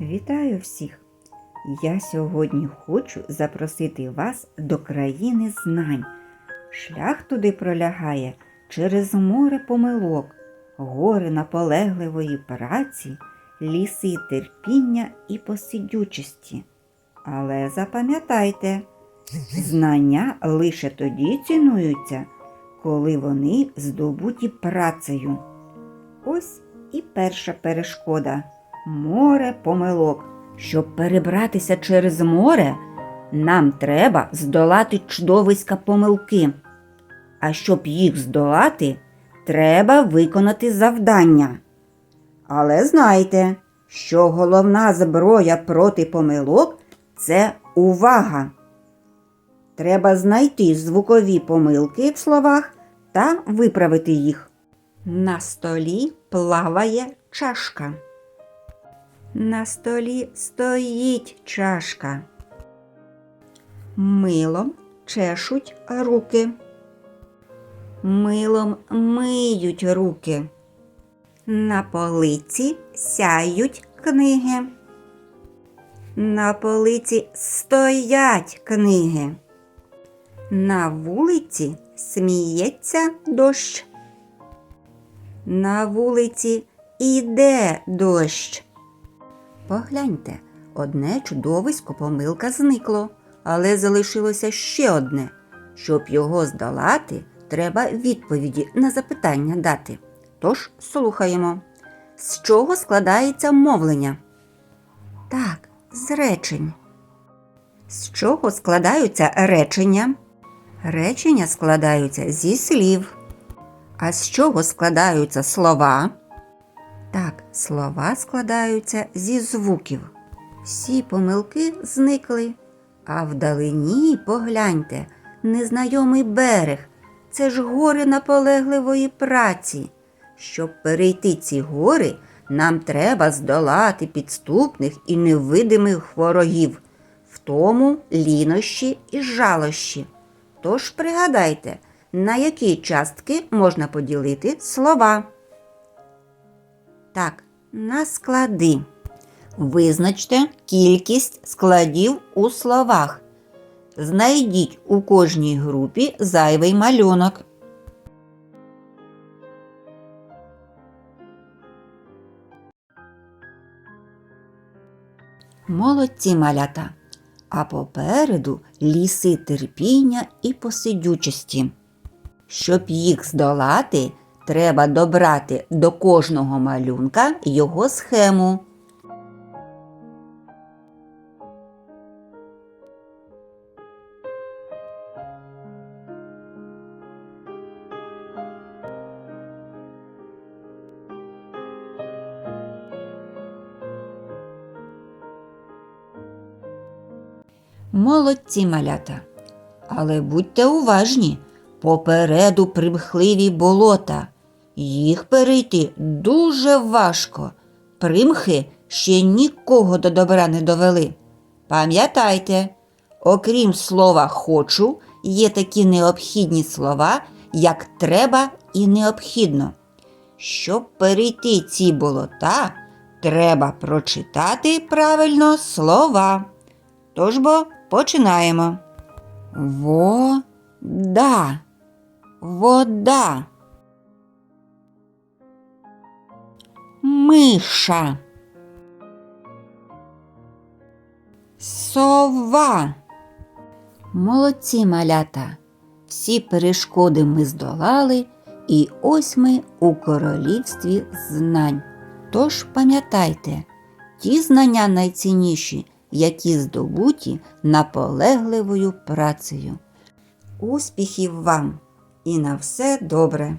Вітаю всіх! Я сьогодні хочу запросити вас до країни знань. Шлях туди пролягає через море помилок, гори наполегливої праці, ліси терпіння і посидючості. Але запам'ятайте, знання лише тоді цінуються, коли вони здобуті працею. Ось і перша перешкода море помилок. Щоб перебратися через море, нам треба здолати чудовиська помилки. А щоб їх здолати, треба виконати завдання. Але знайте, що головна зброя проти помилок це увага. Треба знайти звукові помилки в словах та виправити їх. На столі плаває чашка. На столі стоїть чашка. Милом чешуть руки. Милом миють руки. На полиці сяють книги. На полиці стоять книги. На вулиці сміється дощ. На вулиці іде дощ. Погляньте, одне чудовисько помилка зникло, але залишилося ще одне. Щоб його здолати, треба відповіді на запитання дати. Тож слухаємо. З чого складається мовлення? Так, з речень. З чого складаються речення? Речення складаються зі слів. А з чого складаються слова? Так, слова складаються зі звуків. Всі помилки зникли. А вдалині погляньте, незнайомий берег. Це ж гори наполегливої праці. Щоб перейти ці гори, нам треба здолати підступних і невидимих ворогів, в тому лінощі і жалощі. Тож пригадайте, на які частки можна поділити слова. Так, на склади. Визначте кількість складів у словах. Знайдіть у кожній групі зайвий малюнок. Молодці малята. А попереду ліси терпіння і посидючості. Щоб їх здолати, треба добрати до кожного малюнка його схему. Молодці малята. Але будьте уважні, попереду примхливі болота. Їх перейти дуже важко. Примхи ще нікого до добра не довели. Пам'ятайте, окрім слова хочу, є такі необхідні слова, як треба і необхідно. Щоб перейти ці болота, треба прочитати правильно слова. Тож бо починаємо. Вода. Вода. Миша. Сова. Молодці малята. Всі перешкоди ми здолали, і ось ми у королівстві знань. Тож пам'ятайте, ті знання найцінніші, які здобуті наполегливою працею. Успіхів вам і на все добре!